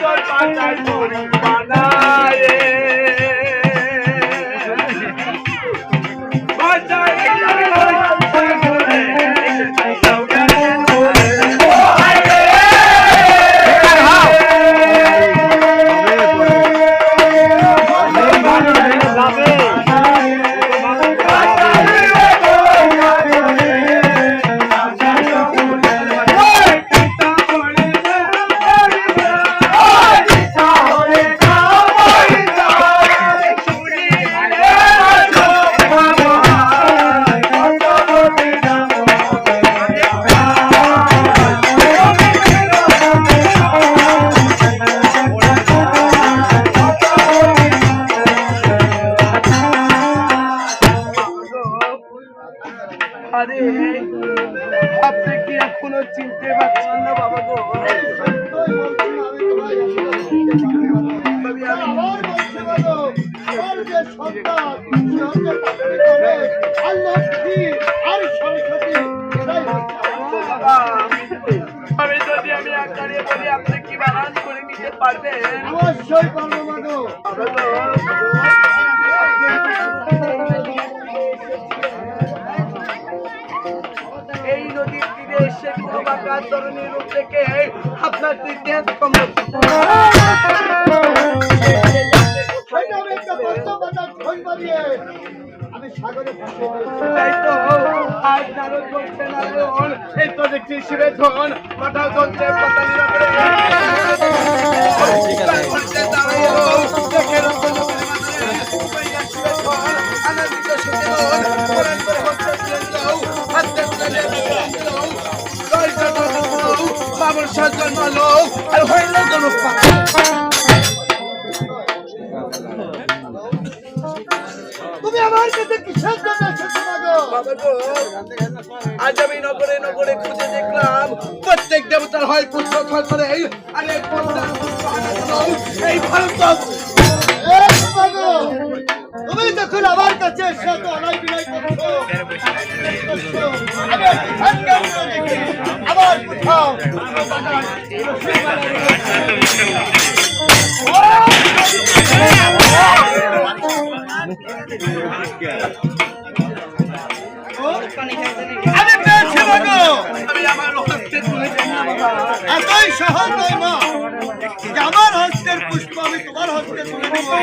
তোর পাতায় বানায়। আমি যদি আমি আকারে বলি আপনি কি বানান করে নিতে পারবেন? অবশ্যই পারব মাগো বাবা আমি সাগরে। তাই তো আজ নারদ বলছে নারায়ণ এই তো দেখছি শিবের ধন পাঠাও চলছে পাতালিরা বাবুর সজ্জন মালো আর হইল কোনো তুমি আমার কাছে কিসের জন্য আজ আমি নগরে নগরে খুঁজে দেখলাম প্রত্যেক দেবতার হয় পুষ্প করে আর এই হারানো এই ভারত তুমি যখন আমার কাছে এসে তো অনাই বিনয় করছ করছ, আমি একটু ঠান্ডা করে দেখি আবার কোথাও আমি পেয়েছি মাগো আমি আমার হস্তে তুলে এতই সহজ নয় আমার হস্তের পুষ্প, আমি তোমার হস্তে তুলে দেবো।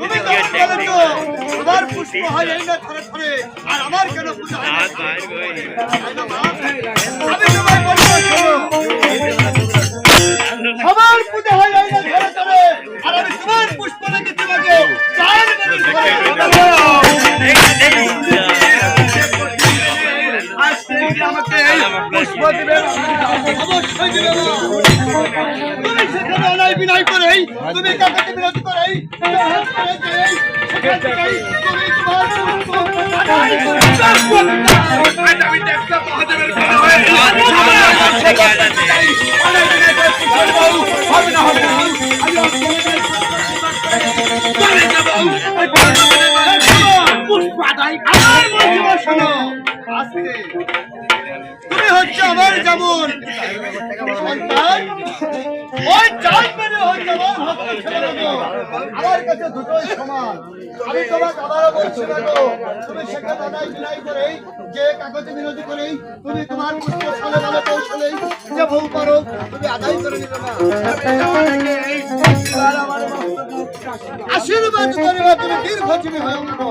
তুমি তো তোমার পুষ্প হয় এই না ধরে ধরে। আর আমার কেন পূজা হয়? আমি তোমায় বলব শোনো। পূজা হয় এই না ধরে ধরে। আর আমি তোমার পুষ্প নাকি তোমাকে চার থেকে আমাকে এই পুষ্প দিবেন অবশ্যই দিবেন তুমি সেখানে অনায় বিনয় করেই তুমি কাকাকে বিরোধ করে তুমি তোমার আমার যেমন সন্তান ওই চাল মেরে হচ্ছে আমার কাছে দুটোই সমান। তুমি সেখানে করেই, যে তুমি তোমার করে আশীর্বাদ হয়ে উঠো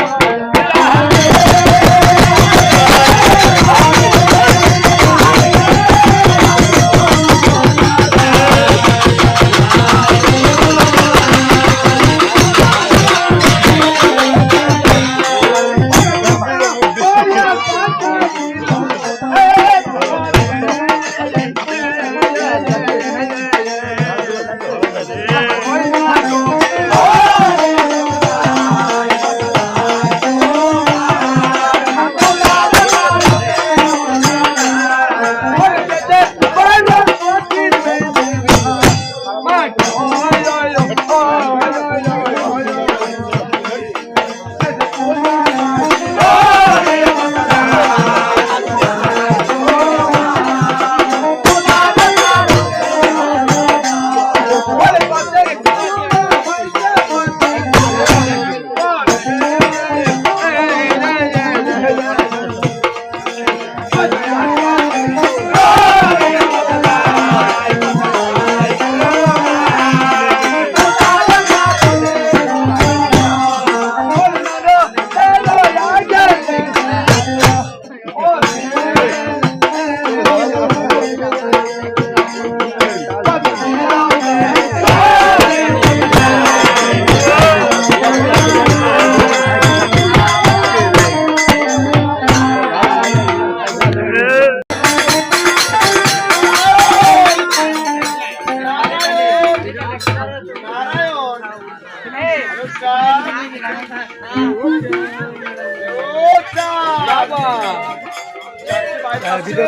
ভিডিও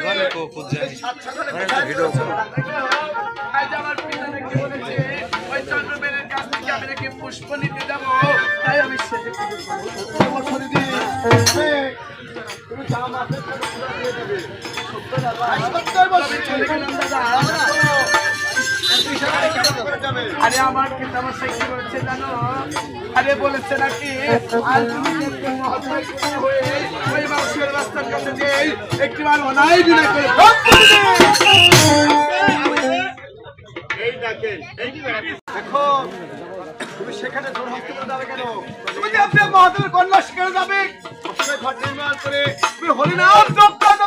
তবে আমি কি আজ আমার পিতা কি বলেছে, ওই চন্দ্রবেলের কাছ থেকে আমি নাকি পুষ্প নিতে যাব তাই আমি সেটা তুমি সেজে পুজো করব। তবে চলে গেলাম দাদা। আরে আমার পিতা আমার কি বলেছে জানো? আরে বলেছে নাকি আজ তুমি হয়ে ওই মানুষের রাস্তার কাছে যে একটিবার অনায় বিনা করে দেখো তুমি সেখানে জোর কেন? তুমি যে আপনি মহাদেবের কন্যা যাবে? তুমি হরিনাম জপ করো,